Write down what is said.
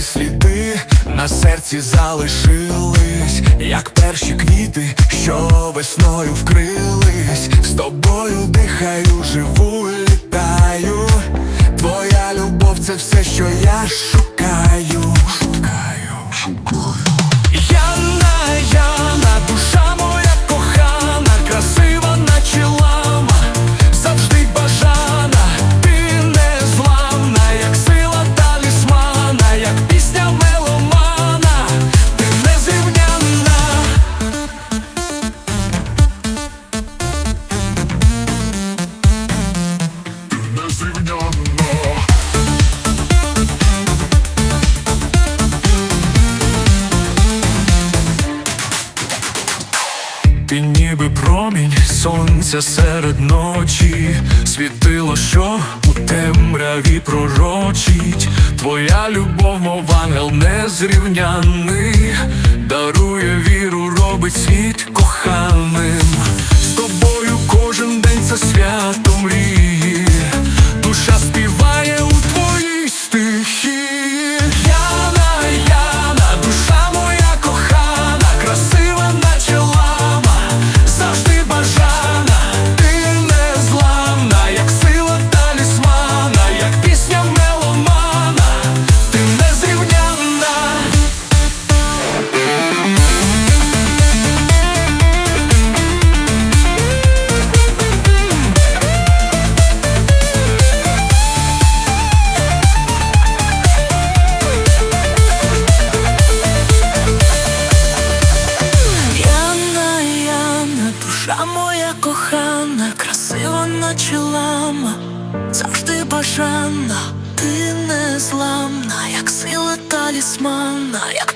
сліди на серці залишились, як перші квіти, що весною вкрились. З тобою дихаю, живу, літаю. Твоя любов це все, що я шукаю. Ти ніби промінь сонця серед ночі, світило, що у темряві пророчить, твоя любов, мов ангел незрівняний, дарує віру, робить світ коханим. Душа моя кохана, красива, наче лама, завжди бажана, ти незламна, як сила талісмана, як